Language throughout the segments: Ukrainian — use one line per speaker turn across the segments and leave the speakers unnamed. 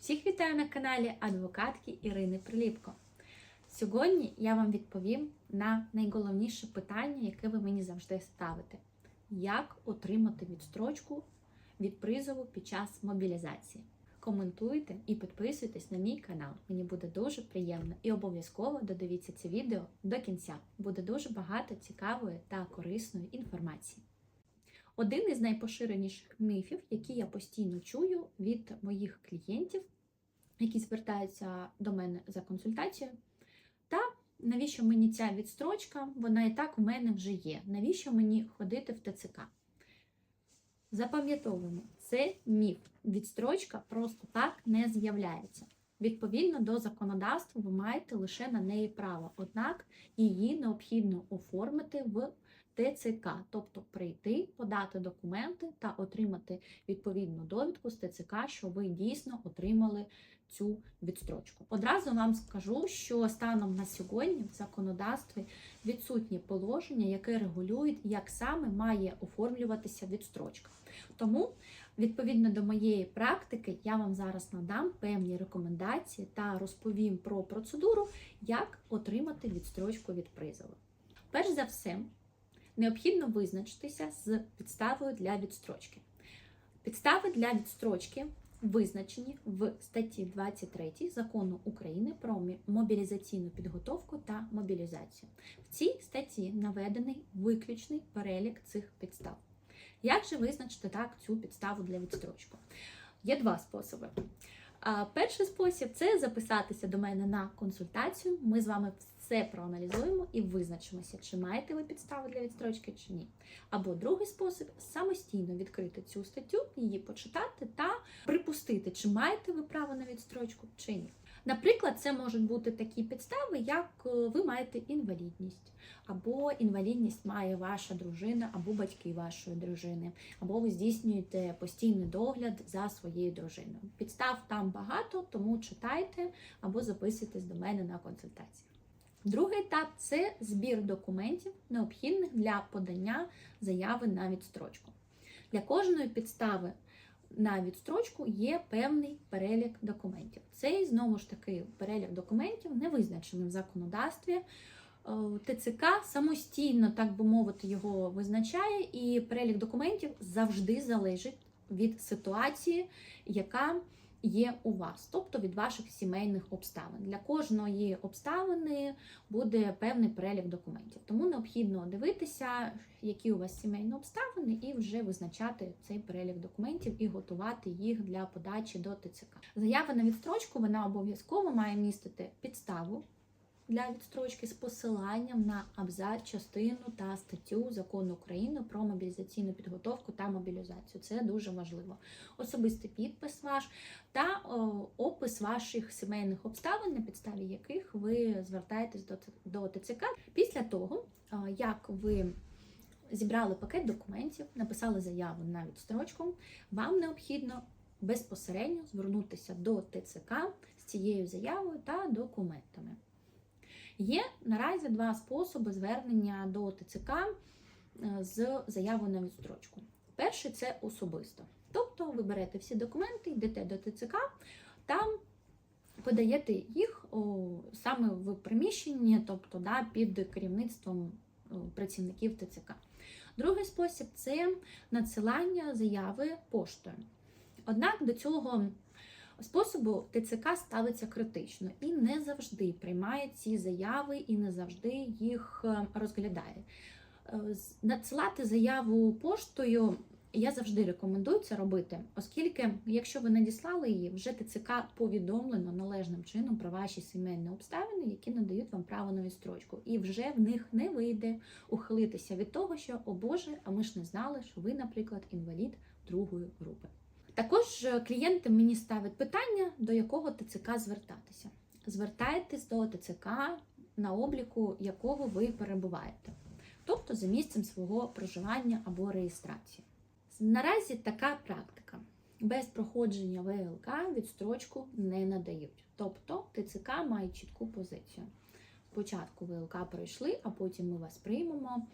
Всіх вітаю на каналі адвокатки Ірини Приліпко. Сьогодні я вам відповім на найголовніше питання, яке ви мені завжди ставите: як отримати відстрочку від призову під час мобілізації? Коментуйте і підписуйтесь на мій канал. Мені буде дуже приємно і обов'язково додивіться це відео до кінця. Буде дуже багато цікавої та корисної інформації. Один із найпоширеніших міфів, які я постійно чую від моїх клієнтів, які звертаються до мене за консультацією. Та навіщо мені ця відстрочка? Вона і так в мене вже є. Навіщо мені ходити в ТЦК? Запам'ятовуємо, це міф. Відстрочка просто так не з'являється. Відповідно до законодавства, ви маєте лише на неї право, однак її необхідно оформити в ТЦК, тобто прийти, подати документи та отримати відповідну довідку з ТЦК, що ви дійсно отримали цю відстрочку. Одразу вам скажу, що станом на сьогодні в законодавстві відсутнє положення, яке регулює, як саме має оформлюватися відстрочка. Тому, відповідно до моєї практики, я вам зараз надам певні рекомендації та розповім про процедуру, як отримати відстрочку від призову. Перш за все, необхідно визначитися з підставою для відстрочки. Підстави для відстрочки визначені в статті 23 закону України про мобілізаційну підготовку та мобілізацію. В цій статті наведений виключний перелік цих підстав. Як же визначити так цю підставу для відстрочки? Є два способи. Перший спосіб це записатися до мене на консультацію. Ми з вами все проаналізуємо і визначимося, чи маєте ви підставу для відстрочки чи ні. Або другий спосіб самостійно відкрити цю статтю, її почитати та припустити, чи маєте ви право на відстрочку чи ні. Наприклад, це можуть бути такі підстави, як е, ви маєте інвалідність, або інвалідність має ваша дружина, або батьки вашої дружини, або ви здійснюєте постійний догляд за своєю дружиною. Підстав там багато, тому читайте або записуйтесь до мене на консультацію. Другий етап це збір документів, необхідних для подання заяви на відстрочку. Для кожної підстави на відстрочку є певний перелік документів. Цей знову ж таки перелік документів не визначений в законодавстві. ТЦК самостійно, так би мовити, його визначає, і перелік документів завжди залежить від ситуації, яка є у вас, тобто від ваших сімейних обставин. Для кожної обставини буде певний перелік документів. Тому необхідно дивитися, які у вас сімейні обставини, і вже визначати цей перелік документів і готувати їх для подачі до ТЦК. Заява на відстрочку вона обов'язково має містити підставу. Для відстрочки з посиланням на абзац, частину та статтю закону України про мобілізаційну підготовку та мобілізацію. Це дуже важливо. Особистий підпис ваш та опис ваших сімейних обставин, на підставі яких ви звертаєтесь до, ТЦК. Після того, як ви зібрали пакет документів, написали заяву на відстрочку, вам необхідно безпосередньо звернутися до ТЦК з цією заявою та документами. Є наразі два способи звернення до ТЦК з заявою на відстрочку. Перший це особисто. Тобто ви берете всі документи, йдете до ТЦК, там подаєте їх о, саме в приміщенні, тобто да, під керівництвом працівників ТЦК. Другий спосіб це надсилання заяви поштою. Однак до цього способу ТЦК ставиться критично і не завжди приймає ці заяви і не завжди їх розглядає. Надсилати заяву поштою я завжди рекомендую це робити, оскільки, якщо ви надіслали її, вже ТЦК повідомлено належним чином про ваші сімейні обставини, які надають вам право на відстрочку, і вже в них не вийде ухилитися від того, що о Боже, а ми ж не знали, що ви, наприклад, інвалід другої групи. Також клієнти мені ставлять питання, до якого ТЦК звертатися. Звертайтесь до ТЦК, на обліку якого ви перебуваєте, тобто за місцем свого проживання або реєстрації. Наразі така практика. Без проходження ВЛК відстрочку не надають. Тобто ТЦК має чітку позицію. Спочатку ВЛК пройшли, а потім ми вас приймемо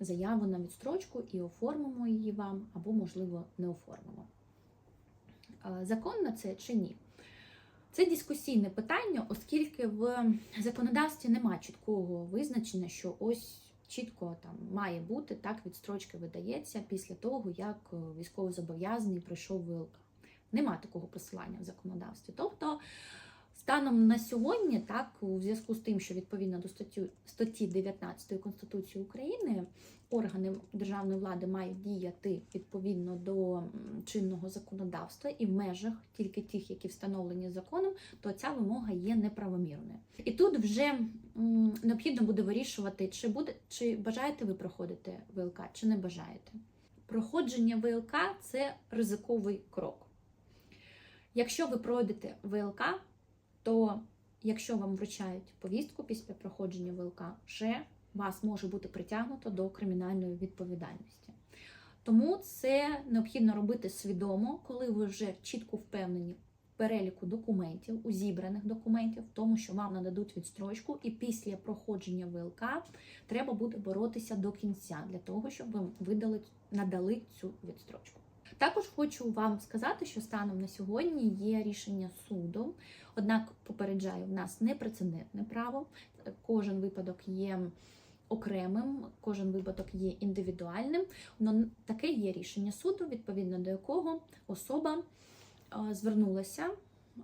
заяву на відстрочку і оформимо її вам, або, можливо, не оформимо законно це чи ні. Це дискусійне питання, оскільки в законодавстві нема чіткого визначення, що ось чітко там має бути так, відстрочки видається після того, як е, військовозобов'язаний пройшов вилка. Нема такого посилання в законодавстві. Тобто, станом на сьогодні, так, у зв'язку з тим, що відповідно до статті, статті 19 Конституції України органи державної влади мають діяти відповідно до чинного законодавства і в межах тільки тих, які встановлені законом, то ця вимога є неправомірною. І тут вже необхідно буде вирішувати, чи буде чи бажаєте ви проходити ВЛК, чи не бажаєте. Проходження ВЛК це ризиковий крок. Якщо ви пройдете ВЛК, то якщо вам вручають повістку після проходження ВЛК, вже вас може бути притягнуто до кримінальної відповідальності. Тому це необхідно робити свідомо, коли ви вже чітко впевнені в переліку документів, у зібраних документів, в тому, що вам нададуть відстрочку, і після проходження ВЛК треба буде боротися до кінця для того, щоб ви видали, надали цю відстрочку. Також хочу вам сказати, що станом на сьогодні є рішення суду, однак попереджаю, в нас не прецедентне право. Кожен випадок є окремим, кожен випадок є індивідуальним. Но таке є рішення суду, відповідно до якого особа е, звернулася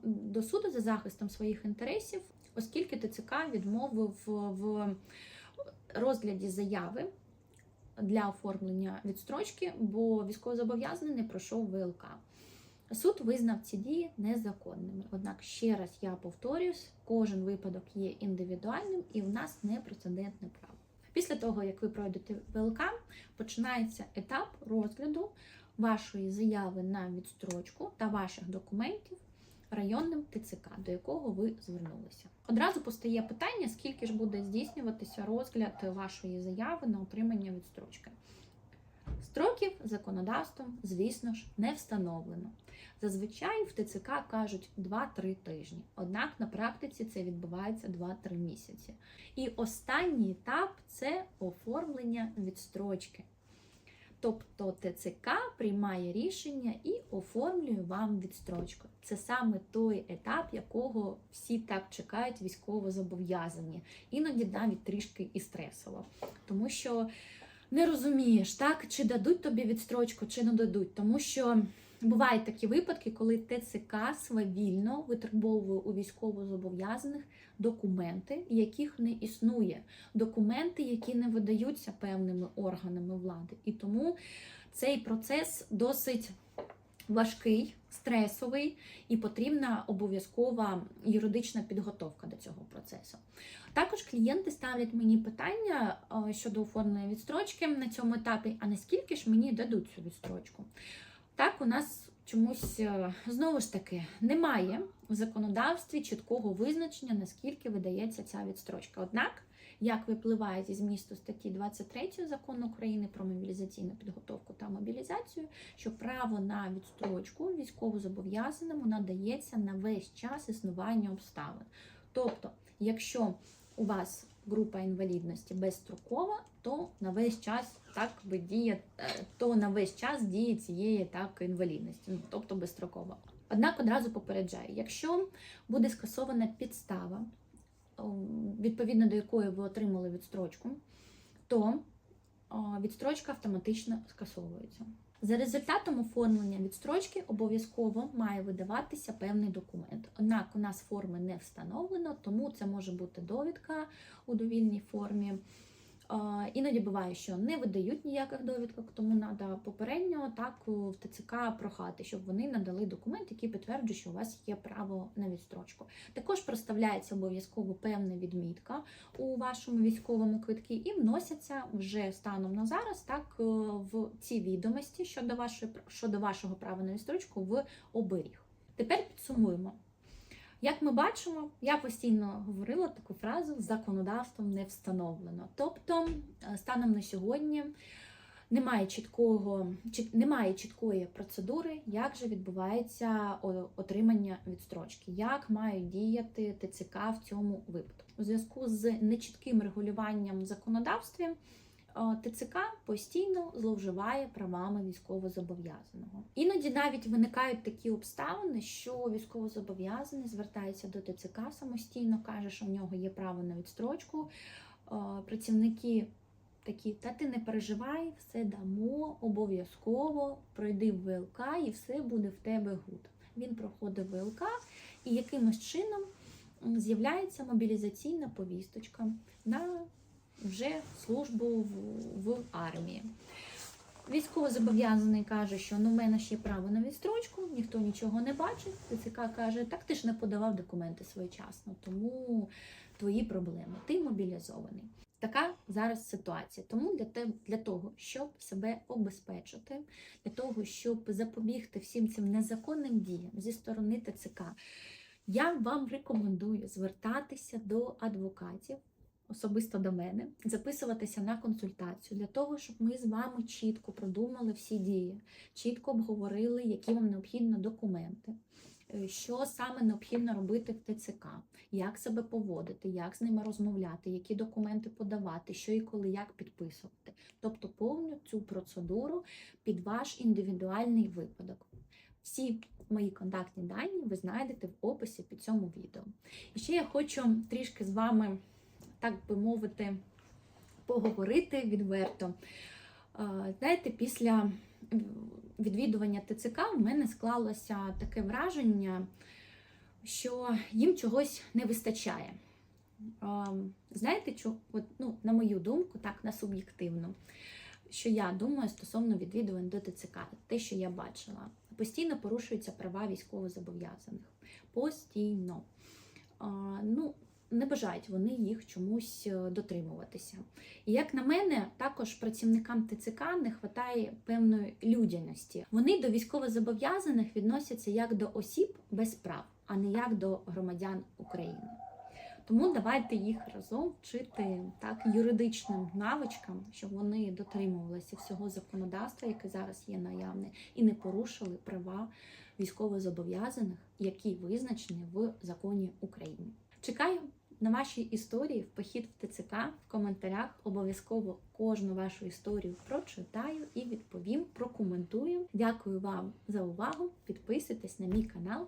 до суду за захистом своїх інтересів, оскільки ТЦК відмовив в розгляді заяви для оформлення відстрочки, бо військовозобов'язаний не пройшов ВЛК. Суд визнав ці дії незаконними. Однак, ще раз я повторюсь, кожен випадок є індивідуальним і в нас не прецедентне право. Після того, як ви пройдете ВЛК, починається етап розгляду вашої заяви на відстрочку та ваших документів районним ТЦК, до якого ви звернулися. Одразу постає питання, скільки ж буде здійснюватися розгляд вашої заяви на отримання відстрочки. Строків законодавством, звісно ж, не встановлено. Зазвичай в ТЦК кажуть 2-3 тижні, однак на практиці це відбувається 2-3 місяці. І останній етап це оформлення відстрочки. Тобто ТЦК приймає рішення і оформлює вам відстрочку. Це саме той етап, якого всі так чекають військово-зобов'язані. Іноді навіть трішки і стресово. Тому що не розумієш, так, чи дадуть тобі відстрочку, чи не дадуть. Тому що бувають такі випадки, коли ТЦК свавільно витребовує у військовозобов'язаних документи, яких не існує, документи, які не видаються певними органами влади. І тому цей процес досить важкий, стресовий і потрібна обов'язкова юридична підготовка до цього процесу. Також клієнти ставлять мені питання е, щодо оформлення відстрочки на цьому етапі, а наскільки ж мені дадуть цю відстрочку? Так, у нас чомусь е, знову ж таки немає в законодавстві чіткого визначення, наскільки видається ця відстрочка. Однак, як випливає зі змісту статті 23 закону України про мобілізаційну підготовку та мобілізацію, що право на відстрочку військовозобов'язаному надається на весь час існування обставин. Тобто, якщо у вас група інвалідності безстрокова, то на весь час так би діє, е, то на весь час діє цієї так інвалідності, ну, тобто безстрокова. Однак одразу попереджаю, якщо буде скасована підстава, відповідно до якої ви отримали відстрочку, то відстрочка автоматично скасовується. За результатом оформлення відстрочки обов'язково має видаватися певний документ. Однак у нас форми не встановлено, тому це може бути довідка у довільній формі. Іноді буває, що не видають ніяких довідок, тому треба попередньо так в ТЦК прохати, щоб вони надали документ, який підтверджує, що у вас є право на відстрочку. Також проставляється обов'язково певна відмітка у вашому військовому квитку і вносяться вже станом на зараз так е, в ці відомості щодо вашої щодо вашого права на відстрочку в оберіг. Тепер підсумуємо. Як ми бачимо, я постійно говорила таку фразу законодавством не встановлено. Тобто, е, станом на сьогодні немає чіткого, чіт- немає чіткої процедури, як же відбувається отримання відстрочки, як мають діяти ТЦК в цьому випадку. У зв'язку з нечітким регулюванням в законодавстві. Е, ТЦК постійно зловживає правами військовозобов'язаного. Іноді навіть виникають такі обставини, що військовозобов'язаний звертається до ТЦК самостійно, каже, що в нього є право на відстрочку. Е, Працівники такі, та ти не переживай, все дамо, обов'язково пройди в ВЛК і все буде в тебе гуд. Він проходить ВЛК і якимось чином з'являється мобілізаційна повісточка на вже службу в, в армії. Військовозобов'язаний каже, що ну, в мене ще право на відстрочку, ніхто нічого не бачить. ТЦК каже, так ти ж не подавав документи своєчасно, тому твої проблеми. Ти мобілізований. Така зараз ситуація. Тому для те, для того, щоб себе обезпечити, для того, щоб запобігти всім цим незаконним діям зі сторони ТЦК, я вам рекомендую звертатися до адвокатів, особисто до мене, записуватися на консультацію для того, щоб ми з вами чітко продумали всі дії, чітко обговорили, які вам необхідно документи. е, Що саме необхідно робити в ТЦК, як себе поводити, як з ними розмовляти, які документи подавати, що і коли, як підписувати. Тобто повну цю процедуру під ваш індивідуальний випадок. Всі мої контактні дані ви знайдете в описі під цьому відео. І ще я хочу трішки з вами, так би мовити, поговорити відверто. Знаєте, після відвідування ТЦК в мене склалося таке враження, що їм чогось не вистачає. Знаєте, що, от, ну, на мою думку, так, на суб'єктивну, що я думаю стосовно відвідувань до ТЦК, те, що я бачила, постійно порушуються права військовозобов'язаних. Постійно. Ну, не бажають вони їх чомусь е, дотримуватися. І як на мене, також працівникам ТЦК не вистачає певної людяності. Вони до військовозобов'язаних відносяться як до осіб без прав, а не як до громадян України. Тому давайте їх разом вчити так юридичним навичкам, щоб вони дотримувалися всього законодавства, яке зараз є наявне, і не порушили права військовозобов'язаних, які визначені в законі України. Чекаю на вашій історії в похід в ТЦК в коментарях. Обов'язково кожну вашу історію прочитаю і відповім, прокоментую. Дякую вам за увагу. Підписуйтесь на мій канал.